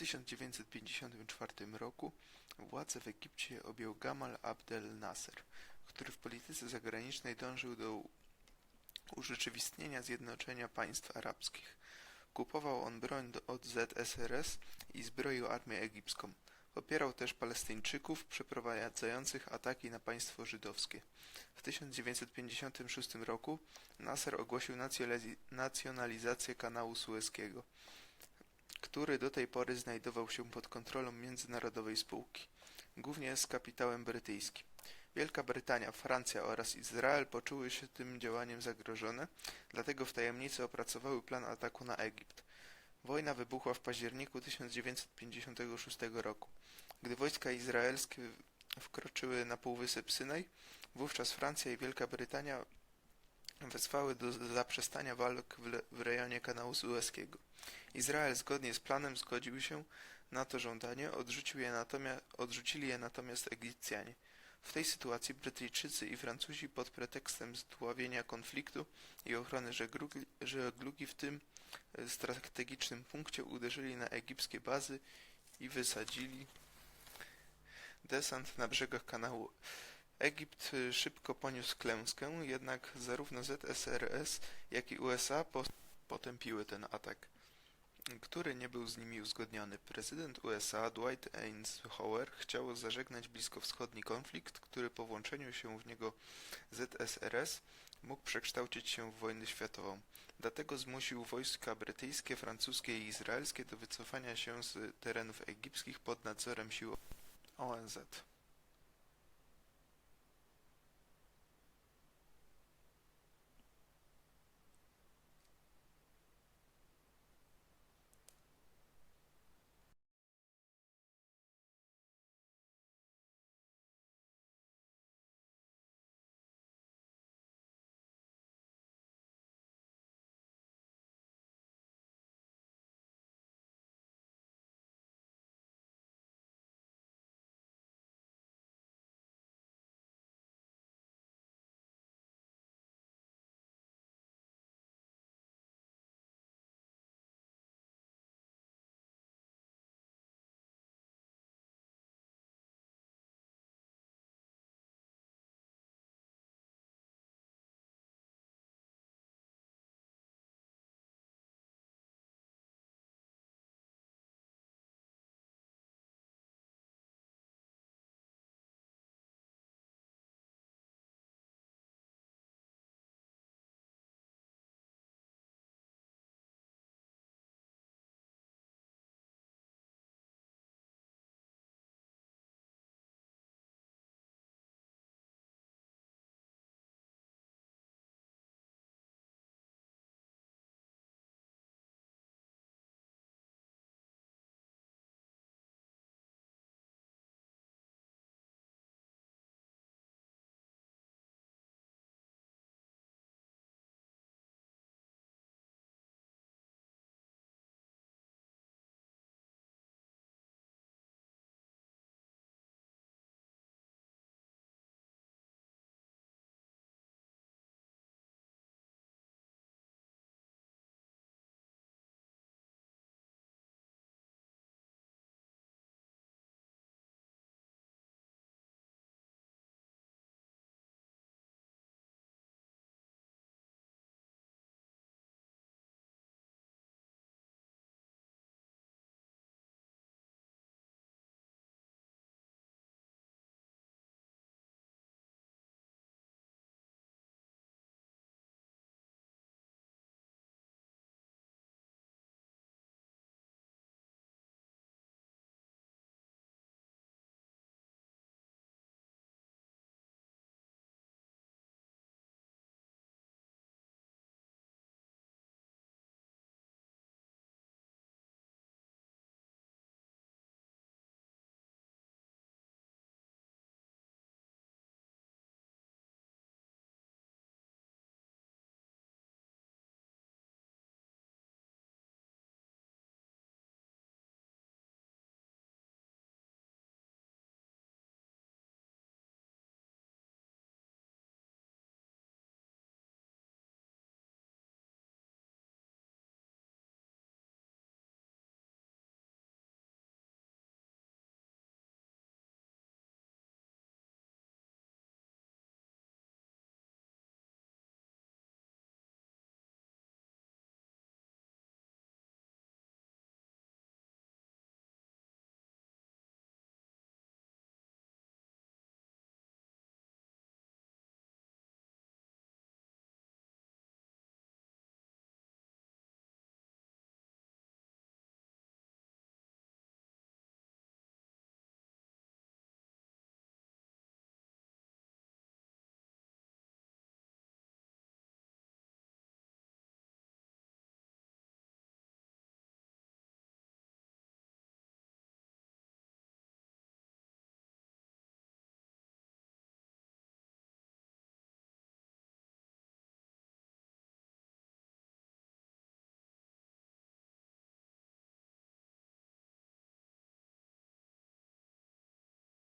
1954 roku władzę w Egipcie objął Gamal Abdel Nasser, który w polityce zagranicznej dążył do urzeczywistnienia zjednoczenia państw arabskich. Kupował on broń od ZSRS i zbroił armię egipską. Popierał też Palestyńczyków przeprowadzających ataki na państwo żydowskie. W 1956 roku Nasser ogłosił nacjonaliz- nacjonalizację kanału sueskiego, który do tej pory znajdował się pod kontrolą międzynarodowej spółki, głównie z kapitałem brytyjskim. Wielka Brytania, Francja oraz Izrael poczuły się tym działaniem zagrożone, dlatego w tajemnicy opracowały plan ataku na Egipt. Wojna wybuchła w październiku 1956 roku. Gdy wojska izraelskie wkroczyły na półwysep Synaj, wówczas Francja i Wielka Brytania wezwały do zaprzestania walk w, w rejonie kanału sueskiego. Izrael zgodnie z planem zgodził się na to żądanie, odrzucił je natomiast, odrzucili je natomiast Egipcjanie. W tej sytuacji Brytyjczycy i Francuzi pod pretekstem zdławienia konfliktu i ochrony żeglugi, żeglugi w tym e, strategicznym punkcie uderzyli na egipskie bazy i wysadzili desant na brzegach kanału. Egipt y, szybko poniósł klęskę, jednak zarówno ZSRS, jak i USA po- potępiły ten atak, który nie był z nimi uzgodniony. Prezydent USA Dwight Eisenhower chciał zażegnać bliskowschodni konflikt, który po włączeniu się w niego ZSRS mógł przekształcić się w wojnę światową. Dlatego zmusił wojska brytyjskie, francuskie i izraelskie do wycofania się z terenów egipskich pod nadzorem sił ONZ.